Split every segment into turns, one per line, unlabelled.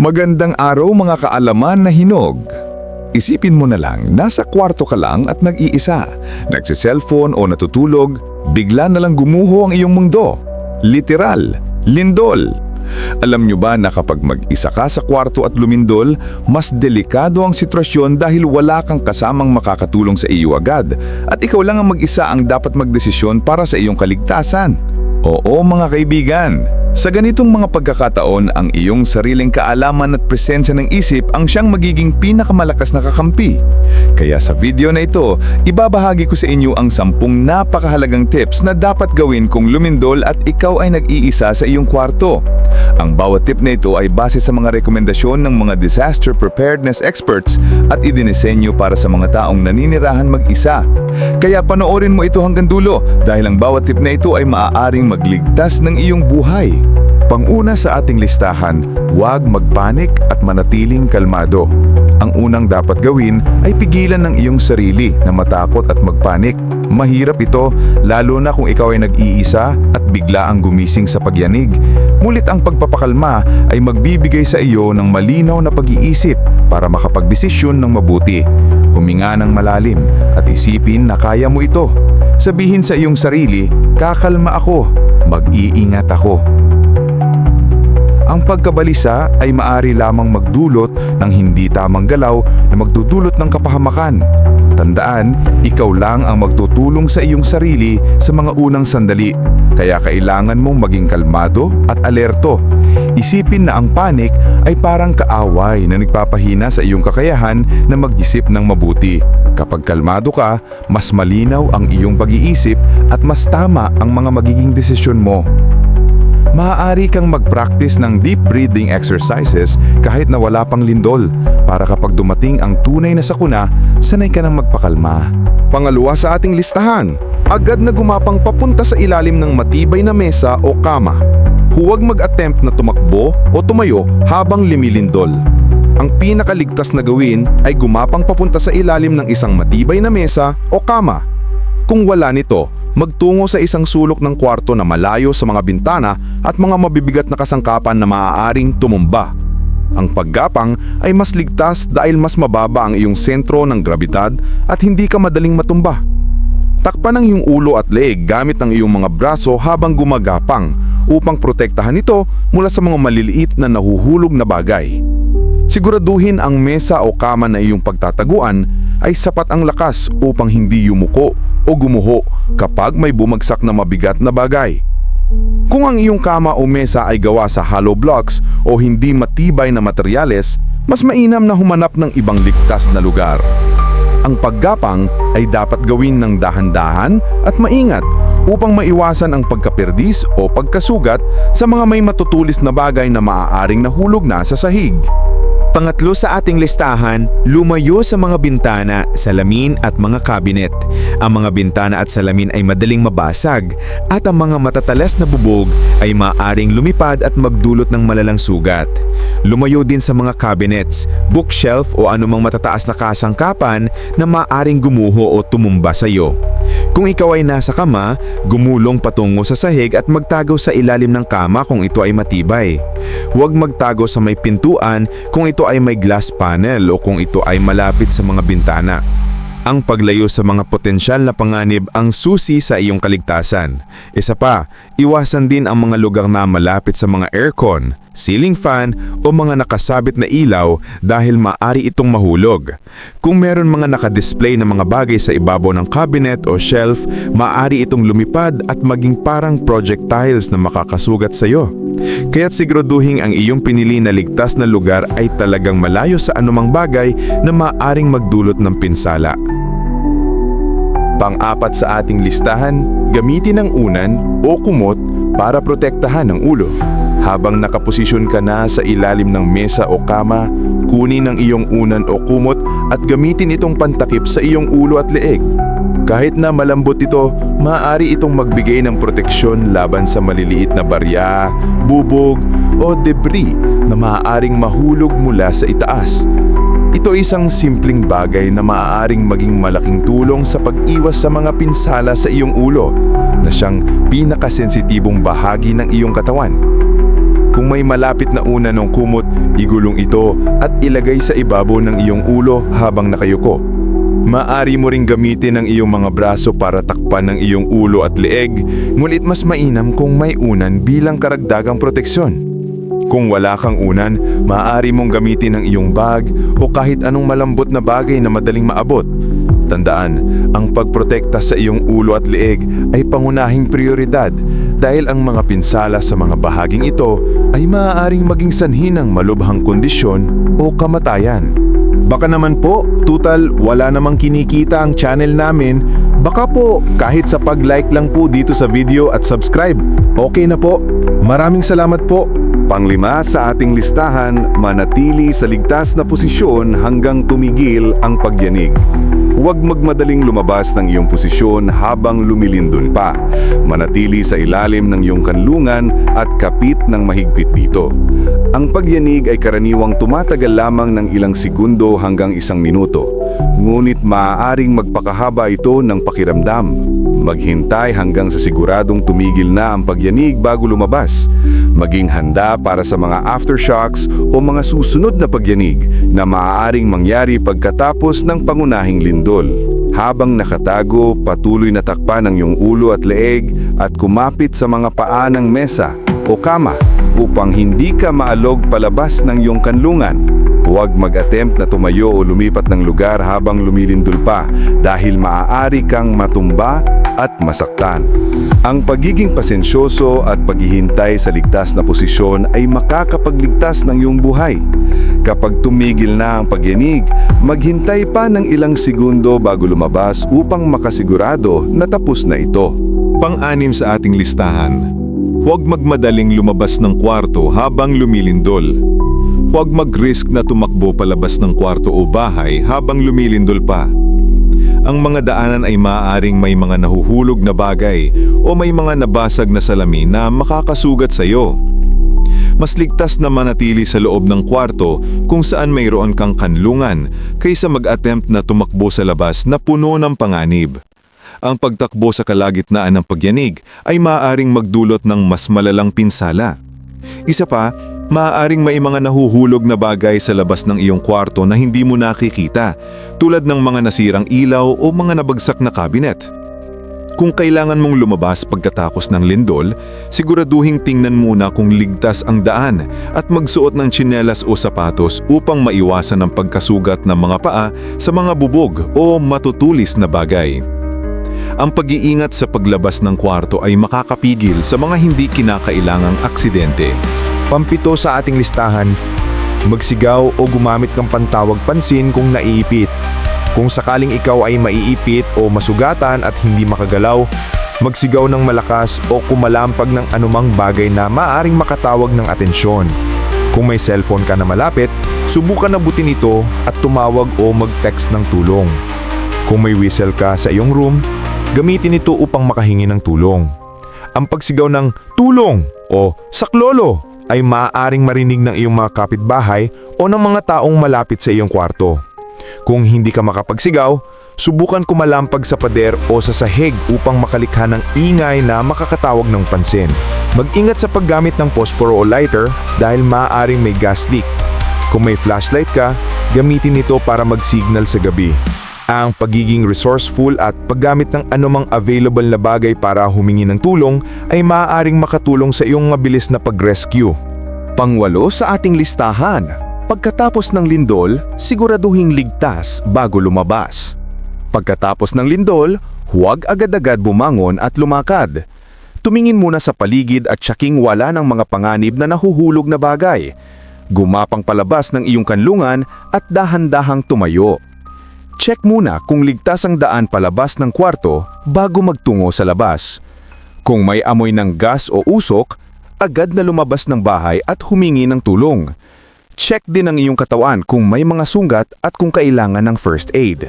Magandang araw mga kaalaman na hinog. Isipin mo na lang, nasa kwarto ka lang at nag-iisa. Nagsiselfone o natutulog, bigla na lang gumuho ang iyong mundo. Literal, lindol. Alam nyo ba na kapag mag-isa ka sa kwarto at lumindol, mas delikado ang sitwasyon dahil wala kang kasamang makakatulong sa iyo agad at ikaw lang ang mag-isa ang dapat magdesisyon para sa iyong kaligtasan. Oo mga kaibigan, sa ganitong mga pagkakataon ang iyong sariling kaalaman at presensya ng isip ang siyang magiging pinakamalakas na kakampi. Kaya sa video na ito, ibabahagi ko sa inyo ang sampung napakahalagang tips na dapat gawin kung lumindol at ikaw ay nag-iisa sa iyong kwarto. Ang bawat tip na ito ay base sa mga rekomendasyon ng mga disaster preparedness experts at idinisenyo para sa mga taong naninirahan mag-isa. Kaya panoorin mo ito hanggang dulo dahil ang bawat tip na ito ay maaaring magligtas ng iyong buhay. Panguna sa ating listahan, huwag magpanik at manatiling kalmado. Ang unang dapat gawin ay pigilan ng iyong sarili na matakot at magpanik. Mahirap ito lalo na kung ikaw ay nag-iisa at bigla ang gumising sa pagyanig. Ngunit ang pagpapakalma ay magbibigay sa iyo ng malinaw na pag-iisip para makapagdesisyon ng mabuti. Huminga ng malalim at isipin na kaya mo ito. Sabihin sa iyong sarili, kakalma ako, mag-iingat ako. Ang pagkabalisa ay maari lamang magdulot ng hindi tamang galaw na magdudulot ng kapahamakan. Tandaan, ikaw lang ang magtutulong sa iyong sarili sa mga unang sandali. Kaya kailangan mong maging kalmado at alerto. Isipin na ang panik ay parang kaaway na nagpapahina sa iyong kakayahan na mag-isip ng mabuti. Kapag kalmado ka, mas malinaw ang iyong pag-iisip at mas tama ang mga magiging desisyon mo. Maaari kang mag-practice ng deep breathing exercises kahit na wala pang lindol para kapag dumating ang tunay na sakuna, sanay ka nang magpakalma.
Pangalawa sa ating listahan, agad na gumapang papunta sa ilalim ng matibay na mesa o kama. Huwag mag-attempt na tumakbo o tumayo habang limilindol. Ang pinakaligtas na gawin ay gumapang papunta sa ilalim ng isang matibay na mesa o kama. Kung wala nito, magtungo sa isang sulok ng kwarto na malayo sa mga bintana at mga mabibigat na kasangkapan na maaaring tumumba. Ang paggapang ay mas ligtas dahil mas mababa ang iyong sentro ng grabidad at hindi ka madaling matumba. Takpan ang iyong ulo at leeg gamit ang iyong mga braso habang gumagapang upang protektahan ito mula sa mga maliliit na nahuhulog na bagay. Siguraduhin ang mesa o kama na iyong pagtataguan ay sapat ang lakas upang hindi yumuko o gumuho kapag may bumagsak na mabigat na bagay. Kung ang iyong kama o mesa ay gawa sa hollow blocks o hindi matibay na materyales, mas mainam na humanap ng ibang ligtas na lugar. Ang paggapang ay dapat gawin ng dahan-dahan at maingat upang maiwasan ang pagkaperdis o pagkasugat sa mga may matutulis na bagay na maaaring nahulog na sa sahig.
Pangatlo sa ating listahan, lumayo sa mga bintana, salamin at mga kabinet. Ang mga bintana at salamin ay madaling mabasag at ang mga matatalas na bubog ay maaring lumipad at magdulot ng malalang sugat. Lumayo din sa mga cabinets, bookshelf o anumang matataas na kasangkapan na maaring gumuho o tumumba sa iyo. Kung ikaw ay nasa kama, gumulong patungo sa sahig at magtago sa ilalim ng kama kung ito ay matibay. Huwag magtago sa may pintuan kung ito ay may glass panel o kung ito ay malapit sa mga bintana. Ang paglayo sa mga potensyal na panganib ang susi sa iyong kaligtasan. Isa pa, iwasan din ang mga lugar na malapit sa mga aircon, ceiling fan o mga nakasabit na ilaw dahil maari itong mahulog. Kung meron mga nakadisplay na mga bagay sa ibabaw ng cabinet o shelf, maari itong lumipad at maging parang projectiles na makakasugat sa iyo. Kaya't siguraduhin ang iyong pinili na ligtas na lugar ay talagang malayo sa anumang bagay na maaring magdulot ng pinsala.
Pang-apat sa ating listahan, gamitin ang unan o kumot para protektahan ang ulo. Habang nakaposisyon ka na sa ilalim ng mesa o kama, kunin ang iyong unan o kumot at gamitin itong pantakip sa iyong ulo at leeg. Kahit na malambot ito, maaari itong magbigay ng proteksyon laban sa maliliit na barya, bubog o debris na maaaring mahulog mula sa itaas. Ito isang simpleng bagay na maaaring maging malaking tulong sa pag-iwas sa mga pinsala sa iyong ulo na siyang pinakasensitibong bahagi ng iyong katawan. Kung may malapit na una ng kumot, igulong ito at ilagay sa ibabaw ng iyong ulo habang nakayuko. Maari mo ring gamitin ang iyong mga braso para takpan ng iyong ulo at leeg, ngulit mas mainam kung may unan bilang karagdagang proteksyon. Kung wala kang unan, maaari mong gamitin ang iyong bag o kahit anong malambot na bagay na madaling maabot. Tandaan, ang pagprotekta sa iyong ulo at leeg ay pangunahing prioridad dahil ang mga pinsala sa mga bahaging ito ay maaaring maging sanhi ng malubhang kondisyon o kamatayan.
Baka naman po, tutal wala namang kinikita ang channel namin. Baka po, kahit sa pag-like lang po dito sa video at subscribe, okay na po. Maraming salamat po.
Panglima sa ating listahan, manatili sa ligtas na posisyon hanggang tumigil ang pagyanig. Huwag magmadaling lumabas ng iyong posisyon habang lumilindol pa. Manatili sa ilalim ng iyong kanlungan at kapit ng mahigpit dito. Ang pagyanig ay karaniwang tumatagal lamang ng ilang segundo hanggang isang minuto. Ngunit maaaring magpakahaba ito ng pakiramdam. Maghintay hanggang sa siguradong tumigil na ang pagyanig bago lumabas. Maging handa para sa mga aftershocks o mga susunod na pagyanig na maaaring mangyari pagkatapos ng pangunahing lindol. Habang nakatago, patuloy na takpan ang iyong ulo at leeg at kumapit sa mga paa ng mesa o kama upang hindi ka maalog palabas ng iyong kanlungan. Huwag mag-attempt na tumayo o lumipat ng lugar habang lumilindol pa dahil maaari kang matumba at masaktan. Ang pagiging pasensyoso at paghihintay sa ligtas na posisyon ay makakapagligtas ng iyong buhay. Kapag tumigil na ang pagyanig, maghintay pa ng ilang segundo bago lumabas upang makasigurado na tapos na ito.
Pang-anim sa ating listahan. Huwag magmadaling lumabas ng kwarto habang lumilindol. Huwag mag-risk na tumakbo palabas ng kwarto o bahay habang lumilindol pa. Ang mga daanan ay maaaring may mga nahuhulog na bagay o may mga nabasag na salamin na makakasugat sa iyo. Mas ligtas na manatili sa loob ng kwarto kung saan mayroon kang kanlungan kaysa mag-attempt na tumakbo sa labas na puno ng panganib. Ang pagtakbo sa kalagitnaan ng pagyanig ay maaaring magdulot ng mas malalang pinsala. Isa pa, maaaring may mga nahuhulog na bagay sa labas ng iyong kwarto na hindi mo nakikita, tulad ng mga nasirang ilaw o mga nabagsak na kabinet. Kung kailangan mong lumabas pagkatapos ng lindol, siguraduhing tingnan muna kung ligtas ang daan at magsuot ng tsinelas o sapatos upang maiwasan ang pagkasugat ng mga paa sa mga bubog o matutulis na bagay. Ang pag-iingat sa paglabas ng kwarto ay makakapigil sa mga hindi kinakailangang aksidente.
Pampito sa ating listahan, magsigaw o gumamit ng pantawag pansin kung naiipit. Kung sakaling ikaw ay maiipit o masugatan at hindi makagalaw, magsigaw ng malakas o kumalampag ng anumang bagay na maaring makatawag ng atensyon. Kung may cellphone ka na malapit, subukan na butin ito at tumawag o mag-text ng tulong. Kung may whistle ka sa iyong room, gamitin ito upang makahingi ng tulong. Ang pagsigaw ng tulong o saklolo ay maaaring marinig ng iyong mga kapitbahay o ng mga taong malapit sa iyong kwarto. Kung hindi ka makapagsigaw, subukan kumalampag sa pader o sa sahig upang makalikha ng ingay na makakatawag ng pansin. Mag-ingat sa paggamit ng posporo o lighter dahil maaaring may gas leak. Kung may flashlight ka, gamitin ito para mag-signal sa gabi. Ang pagiging resourceful at paggamit ng anumang available na bagay para humingi ng tulong ay maaaring makatulong sa iyong mabilis na pag-rescue.
Pangwalo sa ating listahan, pagkatapos ng lindol, siguraduhing ligtas bago lumabas. Pagkatapos ng lindol, huwag agad-agad bumangon at lumakad. Tumingin muna sa paligid at tsaking wala ng mga panganib na nahuhulog na bagay. Gumapang palabas ng iyong kanlungan at dahan-dahang tumayo. Check muna kung ligtas ang daan palabas ng kwarto bago magtungo sa labas. Kung may amoy ng gas o usok, agad na lumabas ng bahay at humingi ng tulong. Check din ang iyong katawan kung may mga sugat at kung kailangan ng first aid.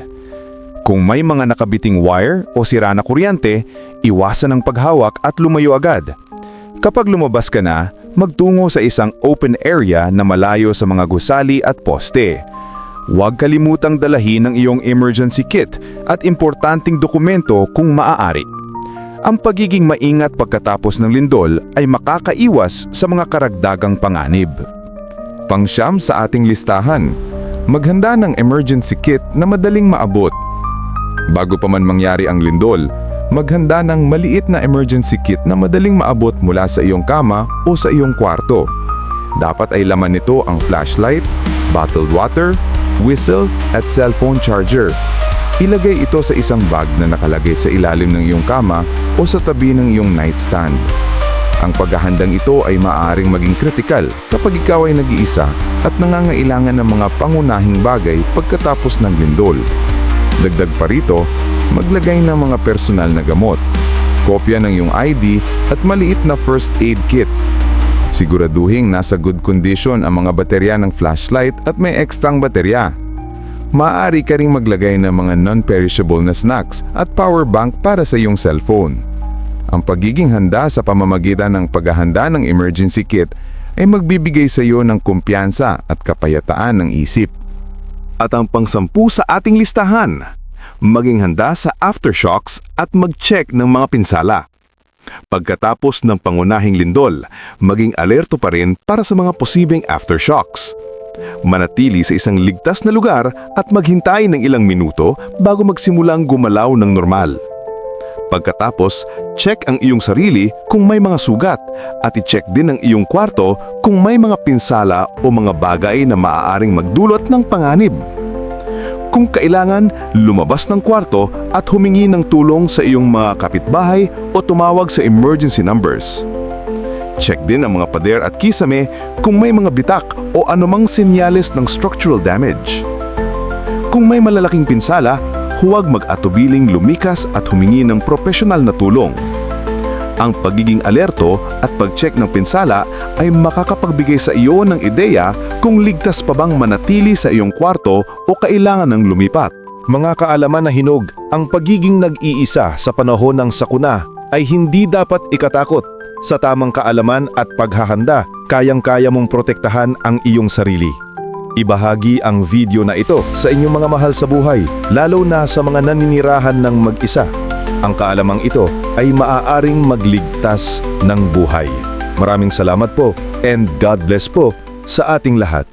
Kung may mga nakabiting wire o sira na kuryente, iwasan ang paghawak at lumayo agad. Kapag lumabas ka na, magtungo sa isang open area na malayo sa mga gusali at poste. Huwag kalimutang dalahin ang iyong emergency kit at importanteng dokumento kung maaari. Ang pagiging maingat pagkatapos ng lindol ay makakaiwas sa mga karagdagang panganib.
Pangsyam sa ating listahan, maghanda ng emergency kit na madaling maabot. Bago pa man mangyari ang lindol, maghanda ng maliit na emergency kit na madaling maabot mula sa iyong kama o sa iyong kwarto. Dapat ay laman nito ang flashlight, bottled water, whistle at cellphone charger. Ilagay ito sa isang bag na nakalagay sa ilalim ng iyong kama o sa tabi ng iyong nightstand. Ang paghahandang ito ay maaaring maging kritikal kapag ikaw ay nag-iisa at nangangailangan ng mga pangunahing bagay pagkatapos ng lindol. Dagdag pa rito, maglagay ng mga personal na gamot, kopya ng iyong ID at maliit na first aid kit. Siguraduhing nasa good condition ang mga baterya ng flashlight at may ekstrang baterya. Maaari ka ring maglagay ng mga non-perishable na snacks at power bank para sa iyong cellphone. Ang pagiging handa sa pamamagitan ng paghahanda ng emergency kit ay magbibigay sa iyo ng kumpiyansa at kapayataan ng isip.
At ang pangsampu sa ating listahan, maging handa sa aftershocks at mag-check ng mga pinsala. Pagkatapos ng pangunahing lindol, maging alerto pa rin para sa mga posibleng aftershocks. Manatili sa isang ligtas na lugar at maghintay ng ilang minuto bago magsimulang gumalaw ng normal. Pagkatapos, check ang iyong sarili kung may mga sugat at i-check din ang iyong kwarto kung may mga pinsala o mga bagay na maaaring magdulot ng panganib. Kung kailangan, lumabas ng kwarto at humingi ng tulong sa iyong mga kapitbahay o tumawag sa emergency numbers. Check din ang mga pader at kisame kung may mga bitak o anumang senyales ng structural damage. Kung may malalaking pinsala, huwag mag-atubiling lumikas at humingi ng profesional na tulong. Ang pagiging alerto at pag-check ng pinsala ay makakapagbigay sa iyo ng ideya kung ligtas pa bang manatili sa iyong kwarto o kailangan ng lumipat.
Mga kaalaman na hinog, ang pagiging nag-iisa sa panahon ng sakuna ay hindi dapat ikatakot. Sa tamang kaalaman at paghahanda, kayang-kaya mong protektahan ang iyong sarili. Ibahagi ang video na ito sa inyong mga mahal sa buhay, lalo na sa mga naninirahan ng mag-isa. Ang kaalamang ito ay maaaring magligtas ng buhay. Maraming salamat po and God bless po sa ating lahat.